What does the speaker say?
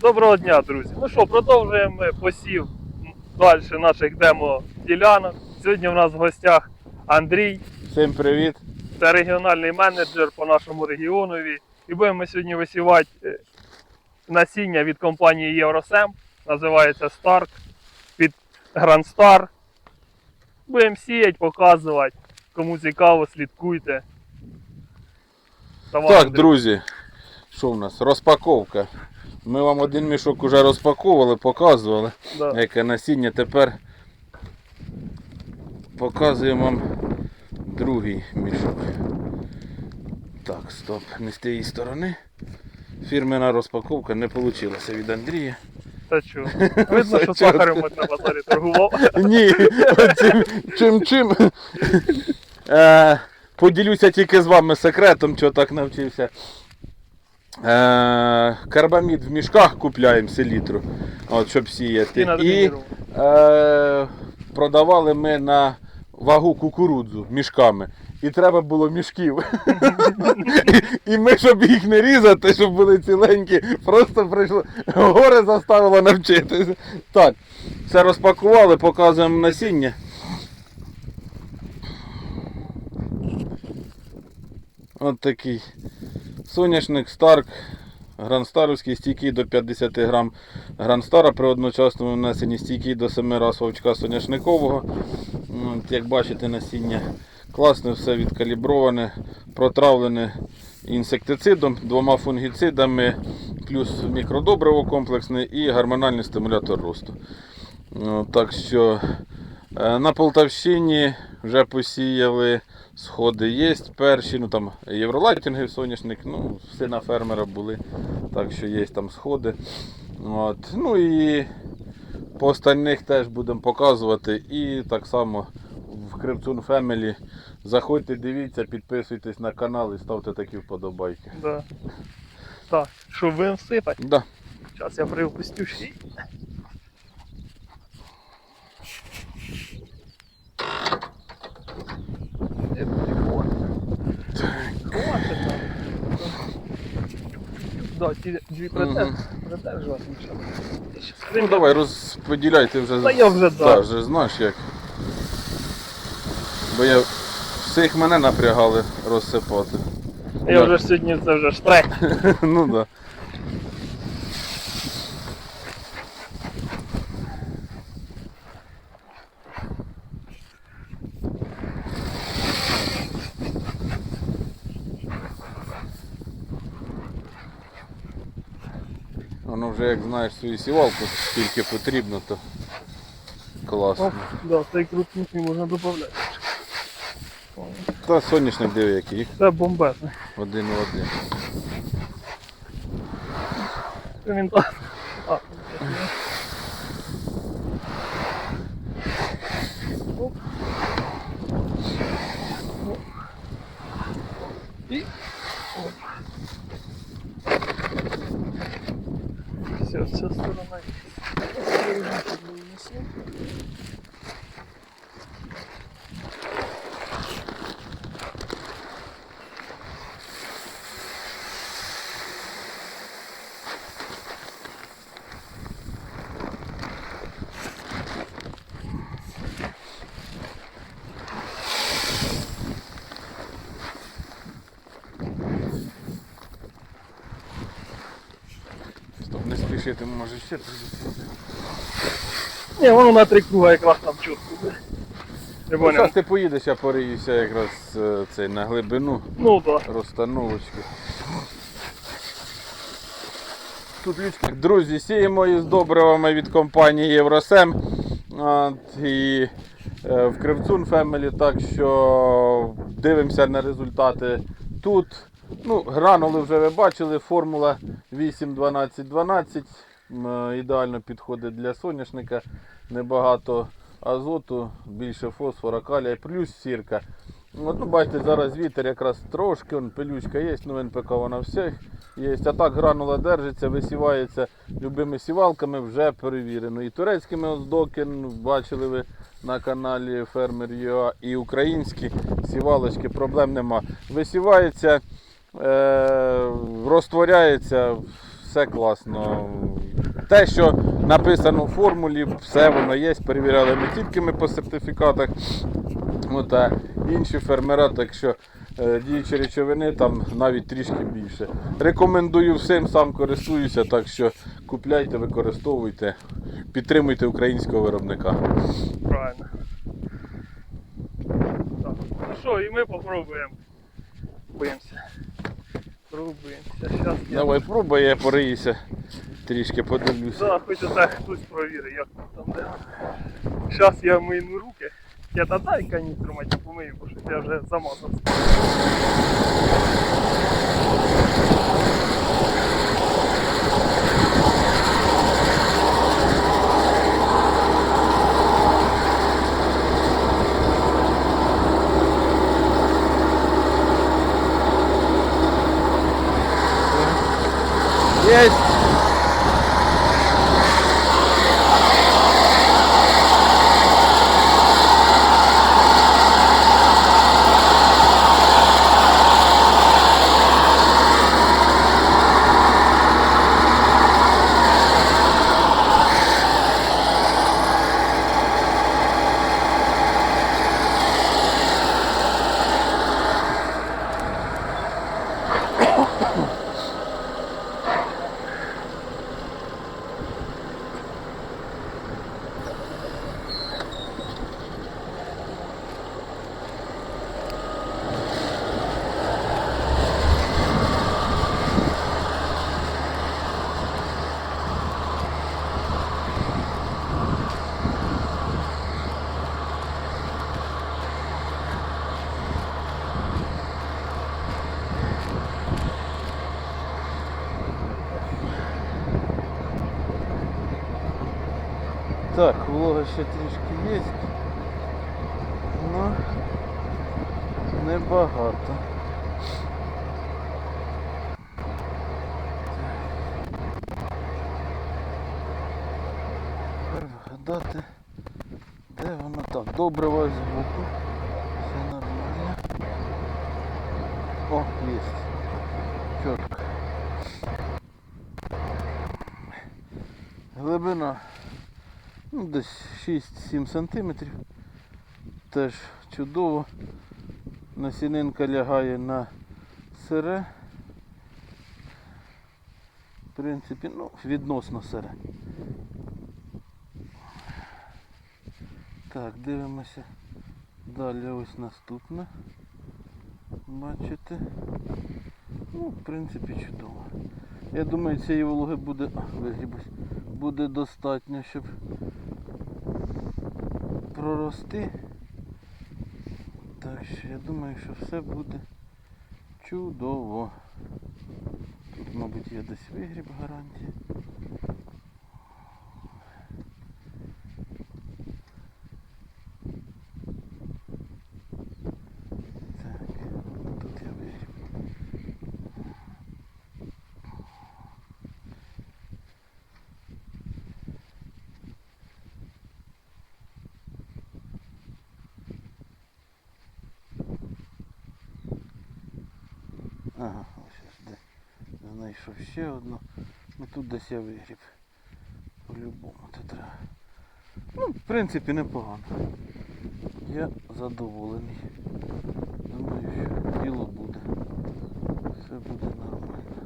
Доброго дня, друзі. Ну що, продовжуємо ми посів далі наших демо-ділянок. Сьогодні в нас в гостях Андрій, Всім привіт. це регіональний менеджер по нашому регіонові. І будемо ми сьогодні висівати е, насіння від компанії Євросем. Називається Старк Grand Star. Будемо сіяти, показувати. Кому цікаво, слідкуйте. Давай, Так, Андрій. друзі, що в нас? Розпаковка. Ми вам один мішок вже розпаковували, показували, Да. яке насіння. Тепер показуємо вам другий мішок. Так, стоп, не з тієї сторони. Фірмена розпаковка не вийшла від Андрія. Та чого? Видно, що Все сахарем на базарі торгував. Ні, чим чим. чим. Е, поділюся тільки з вами секретом, чого так навчився. Е, карбамід в мішках купляємо селітру, от, щоб сіяти. І І е, продавали ми на вагу кукурудзу мішками. І треба було мішків. І ми, щоб їх не різати, щоб були ціленькі, просто прийшло. Горе заставило навчитися. Так, все розпакували, показуємо насіння. От такий соняшник Старк. Гранстаровський стійкий до 50 грам гранстара при одночасному внесенні стійкий до 7 раз вовчка соняшникового. От, як бачите, насіння класне, все відкаліброване, протравлене інсектицидом, двома фунгіцидами, плюс мікродобриво комплексне і гормональний стимулятор росту. Ну, так що на Полтавщині вже посіяли, сходи є перші, ну там євролайтінги соняшник, ну, сина фермера були, так що є там сходи. От. Ну і по остальних теж будемо показувати. І так само в Кривцун Family. Заходьте, дивіться, підписуйтесь на канал і ставте такі вподобайки. Да. Так, що будемо всипати? Да. Зараз я привпустю ще. Да, ці дві придержувати. нічого. Ти Ну давай розподіляйте вже. Та я вже да, да. вже знаєш як. Бо я всіх мене напрягали розсипати. Я вже сьогодні це вже штрек. ну да. Воно вже як знаєш свою сівалку, скільки потрібно, то класно. Да, цей крупник не можна додати. Та соняшник диви який. Це бомбезне. Один в один. Він так. А, Оп. Оп. І. Оп. Все, ця сторона. Спішити, може ще. Ні, воно на три круга якраз там чітко Ну, зараз ти поїдеш, я пориюся якраз е, цей, на глибину Ну так. розстановочки. Тут лючки. Друзі, сіємо із добривами від компанії Євросем. От, і е, в Кривцун Family, так що дивимося на результати тут. Ну, гранули вже ви бачили, формула 8-12-12. Е, Ідеально підходить для соняшника. Небагато азоту, більше фосфора, калія, плюс сірка. От, ну, бачите, зараз вітер якраз трошки, он, пилючка є, ну НПК вона всіх є. А так гранула держиться, висівається любими сівалками, вже перевірено. І турецькими оздокін, бачили ви на каналі Фермер ЮА, і українські сівалочки, проблем нема. Висівається, розтворяється, все класно. Те, що написано в формулі, все воно є. Перевіряли не тільки ми по сертифікатах, от, а інші фермера, так що е, діючі речовини там навіть трішки більше. Рекомендую всім, сам користуюся, так що купляйте, використовуйте, підтримуйте українського виробника. Правильно. Так. Ну що, і ми попробуємо. Пробуємося. Зараз я. Давай пробуй, я пориюся, трішки подивлюся. Да, хоч оце хтось провірить, як там де. Зараз я мийну руки. Я та дай каністру мать помию, бо щось я вже замазався. Yes. Так, волога ще трішки є. Ну, небагато. Тепер вгадати, де воно так. Добре ось збоку. Все нормально. О, є. Чітко. Глибина ну, десь 6-7 сантиметрів. Теж чудово. Насінинка лягає на сире. В принципі, ну, відносно сире. Так, дивимося. Далі ось наступне. Бачите? Ну, в принципі, чудово. Я думаю, цієї вологи буде. Буде достатньо, щоб прорости. Так що я думаю, що все буде чудово. Тут, мабуть, є десь вигріб гарантія. Так, тут я вигріб. Ага, ось де. Знайшов ще одну. Ну тут десь я вигріб. По-любому це треба. Ну, в принципі, непогано. Я задоволений. Думаю, що діло буде. Все буде нормально.